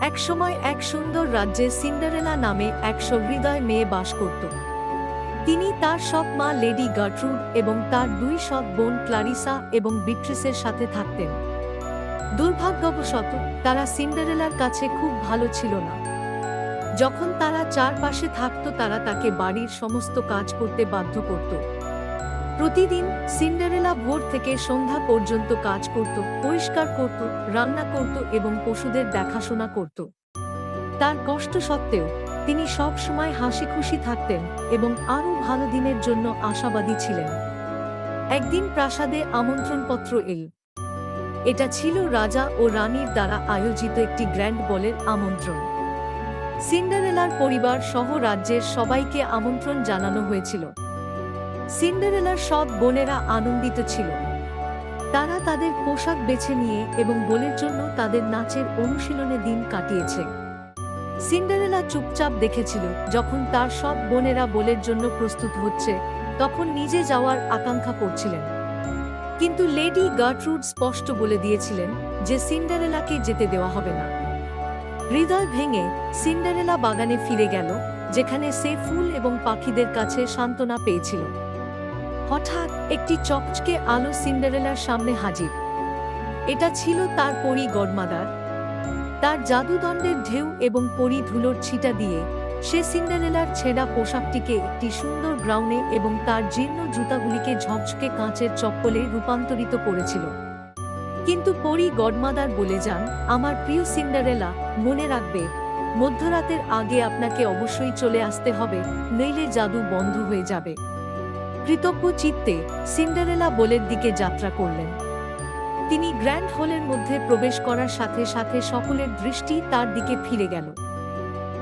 একসময় এক সুন্দর রাজ্যে সিন্ডারেলা নামে এক সহৃদয় মেয়ে বাস করত। তিনি তার সৎ মা লেডি গার্ট্রুড এবং তার দুই সৎ বোন ক্লারিসা এবং বিট্রিসের সাথে থাকতেন। দুর্ভাগ্যবশত, তারা সিন্ডারেলার কাছে খুব ভালো ছিল না। যখন তারা চারপাশে থাকত, তারা তাকে বাড়ির সমস্ত কাজ করতে বাধ্য করত। প্রতিদিন সিন্ডারেলা ভোর থেকে সন্ধ্যা পর্যন্ত কাজ করত, পরিষ্কার করত, রান্না করত এবং পশুদের দেখাশোনা করত। তার কষ্ট সত্ত্বেও তিনি সব সময় হাসি খুশি থাকতেন এবং আরও ভালো দিনের জন্য আশাবাদী ছিলেন। একদিন প্রাসাদে আমন্ত্রণপত্র এল। এটা ছিল রাজা ও রানীর দ্বারা আয়োজিত একটি গ্র্যান্ড বলের আমন্ত্রণ। সিন্ডারেলার পরিবার সহ রাজ্যের সবাইকে আমন্ত্রণ জানানো হয়েছিল। সিন্ডারেলার সব বোনেরা আনন্দিত ছিল। তারা তাদের পোশাক বেছে নিয়ে এবং বলের জন্য তাদের নাচের অনুশীলনে দিন কাটিয়েছে। সিন্ডারেলা চুপচাপ দেখেছিল, যখন তার সব বোনেরা বলের জন্য প্রস্তুত হচ্ছে, তখন নিজে যাওয়ার আকাঙ্ক্ষা করছিলেন। কিন্তু লেডি গার্টরুড স্পষ্ট বলে দিয়েছিলেন যে সিন্ডারেলাকে যেতে দেওয়া হবে না। হৃদয় ভেঙে সিন্ডারেলা বাগানে ফিরে গেল, যেখানে সে ফুল এবং পাখিদের কাছে সান্ত্বনা পেয়েছিল। হঠাৎ একটি চকচকে আলো সিন্ডারেলার সামনে হাজির। এটা ছিল তার পরি গডমাদার। তার জাদুদণ্ডের ঢেউ এবং পরি ধুলোর ছিটা দিয়ে সে সিন্ডারেলার ছেঁড়া পোশাকটিকে একটি সুন্দর গ্রাউনে এবং তার জীর্ণ জুতাগুলিকে ঝকঝকে কাঁচের চপ্পলে রূপান্তরিত করেছিল। কিন্তু পরি গডমাদার বলে যান, আমার প্রিয় সিন্ডারেলা, মনে রাখবে, মধ্যরাতের আগে আপনাকে অবশ্যই চলে আসতে হবে, নইলে জাদু বন্ধ হয়ে যাবে। কৃতজ্ঞ চিত্তে সিন্ডারেলা বলের দিকে যাত্রা করলেন। তিনি গ্র্যান্ড হলের মধ্যে প্রবেশ করার সাথে সাথে সকলের দৃষ্টি তার দিকে ফিরে গেল।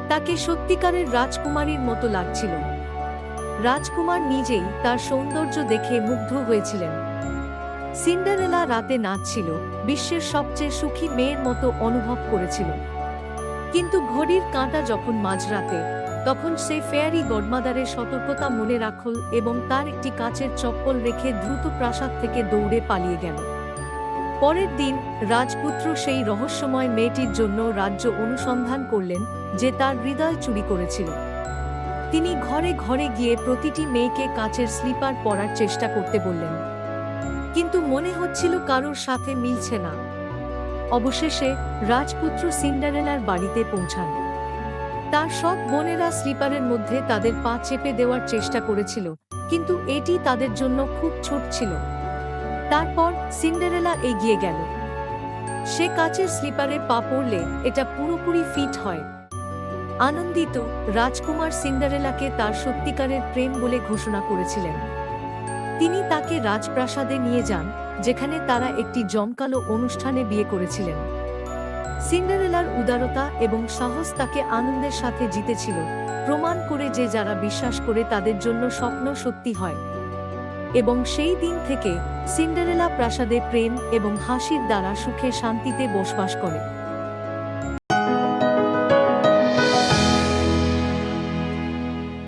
তাকে সত্যিকারের রাজকুমারীর মতো লাগছিল। রাজকুমার নিজেই তার সৌন্দর্য দেখে মুগ্ধ হয়েছিলেন। সিন্ডারেলা রাতে নাচছিল, বিশ্বের সবচেয়ে সুখী মেয়ের মতো অনুভব করেছিল। কিন্তু ঘড়ির কাঁটা যখন মাঝরাতে তখন সে ফেয়ারি গডমাদারের সতর্কতা মনে রাখল এবং তার একটি কাচের চপ্পল রেখে দ্রুত প্রাসাদ থেকে দৌড়ে পালিয়ে গেল। পরের দিন, রাজপুত্র সেই রহস্যময় মেয়েটির জন্য রাজ্য অনুসন্ধান করলেন, যে তার হৃদয় চুরি করেছিল। তিনি ঘরে ঘরে গিয়ে প্রতিটি মেয়েকে কাচের স্লিপার পরার চেষ্টা করতে বললেন। কিন্তু মনে হচ্ছিল কারোর সাথে মিলছে না। অবশেষে রাজপুত্র সিন্ডারেলার বাড়িতে পৌঁছান। তার সব বোনেরা স্লিপারের মধ্যে তাদের পা চেপে দেওয়ার চেষ্টা করেছিল, কিন্তু এটি তাদের জন্য খুব ছোট ছিল। তারপর সিন্ডারেলা এগিয়ে গেল। সে কাচের স্লিপারে পা পড়লে এটা পুরোপুরি ফিট হয়। আনন্দিত রাজকুমার সিন্ডারেলাকে তার সত্যিকারের প্রেম বলে ঘোষণা করেছিলেন। তিনি তাকে রাজপ্রাসাদে নিয়ে যান, যেখানে তারা একটি জমকালো অনুষ্ঠানে বিয়ে করেছিলেন। সিন্ডারেলার উদারতা এবং সাহস তাকে আনন্দের সাথে জিতেছিল। প্রমাণ করে যে যারা বিশ্বাস করে তাদের জন্য স্বপ্ন সত্যি হয়। এবং সেই দিন থেকে সিন্ডারেলা প্রাসাদে প্রেম এবং হাসির দ্বারা সুখে শান্তিতে বসবাস করে।